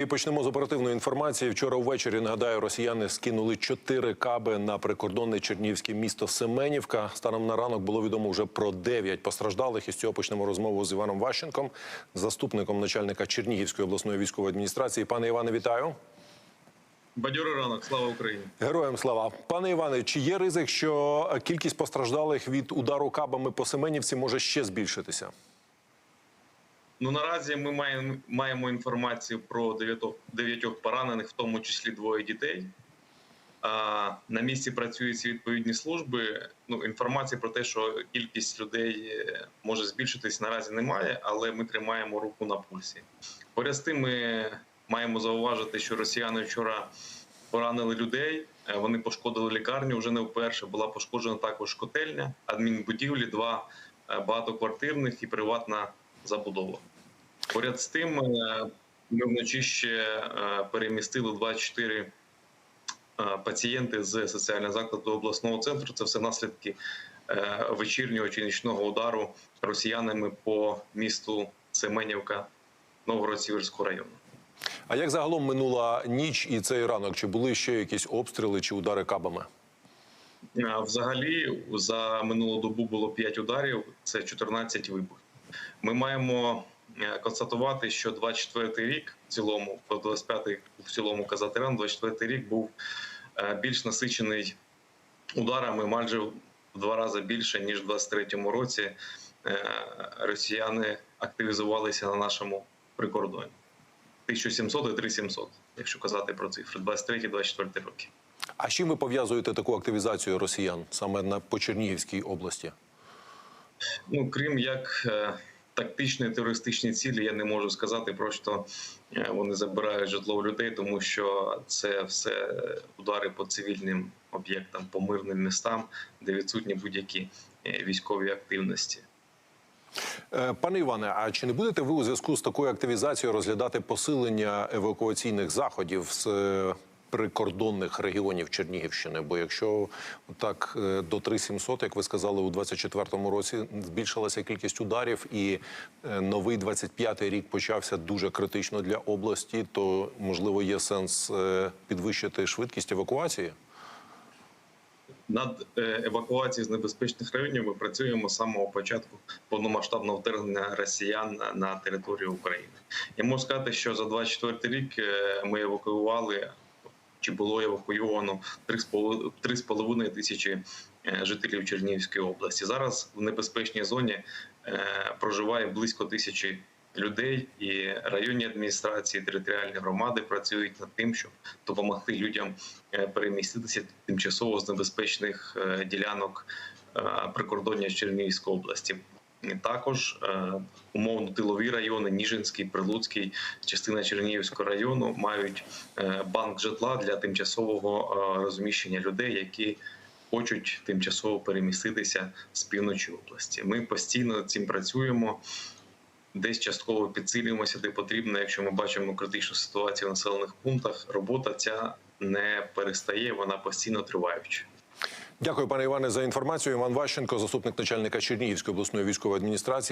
І почнемо з оперативної інформації. Вчора ввечері нагадаю, росіяни скинули чотири каби на прикордонне чернігівське місто Семенівка. Станом на ранок було відомо вже про дев'ять постраждалих. І з цього почнемо розмову з Іваном Ващенком, заступником начальника Чернігівської обласної військової адміністрації. Пане Іване, вітаю. Бадьорий ранок, слава Україні. Героям слава, пане Іване. Чи є ризик, що кількість постраждалих від удару кабами по Семенівці може ще збільшитися? Ну наразі ми маємо маємо інформацію про дев'ятьох поранених, в тому числі двоє дітей. А на місці працюють відповідні служби. Ну інформації про те, що кількість людей е, може збільшитись, наразі немає, але ми тримаємо руку на пульсі. Поряд з тим, ми маємо зауважити, що росіяни вчора поранили людей. е, Вони пошкодили лікарню вже не вперше. Була пошкоджена також котельня, адмінбудівлі, два е, багатоквартирних і приватна забудова. Поряд з тим, е, ми вночі ще е, перемістили 24 е, пацієнти з соціального закладу обласного центру. Це все наслідки вечірнього чи нічного удару росіянами по місту Семенівка Новгород-Сіверського району. А як загалом минула ніч і цей ранок? Чи були ще якісь обстріли чи удари кабами? Взагалі за минулу добу було 5 ударів, це 14 вибухів. Ми маємо е, констатувати, що 24 рік в цілому, по 25 в цілому казати рано, 24 рік був е, більш насичений ударами, майже в два рази більше ніж в 23-му році. Е, Росіяни активізувалися на нашому прикордоні. 1700 і 3700, якщо казати про цифри, 23-24 роки. А чим ви пов'язуєте таку активізацію росіян саме на по Чернігівській області? Ну, крім як е, тактичної терористичні цілі, я не можу сказати, просто е, вони забирають житло у людей, тому що це все удари по цивільним об'єктам, по мирним містам, де відсутні будь-які е, військові активності. Пане Іване, а чи не будете ви у зв'язку з такою активізацією розглядати посилення евакуаційних заходів з прикордонних регіонів Чернігівщини? Бо якщо так е, до 3700, як ви сказали, у 24-му році збільшилася кількість ударів, і е, новий 25-й рік почався дуже критично для області, то можливо є сенс е, підвищити швидкість евакуації? Над евакуацією з небезпечних районів ми працюємо з самого початку повномасштабного вторгнення росіян на- територію України. Я можу сказати, що за 24 рік ми евакуювали чи було евакуйовано 3,5 3,5 тисячі е, жителів Чернігівської області. Зараз в небезпечній зоні е, проживає близько тисячі людей, і районні адміністрації, територіальні громади працюють над тим, щоб допомогти людям е, переміститися тимчасово з небезпечних ділянок прикордоння Чернігівської області. Також е, умовно тилові райони, Ніжинський, Прилуцький, частина Чернігівського району мають е, банк житла для тимчасового е, розміщення людей, які хочуть тимчасово переміститися з півночі області. Ми постійно над цим працюємо. Десь частково підсилюємося, де потрібно. Якщо ми бачимо критичну ситуацію в населених пунктах, робота ця не перестає, вона постійно триваюча. Дякую, пане Іване, за інформацію. Іван Ващенко, заступник начальника Чернігівської обласної військової адміністрації.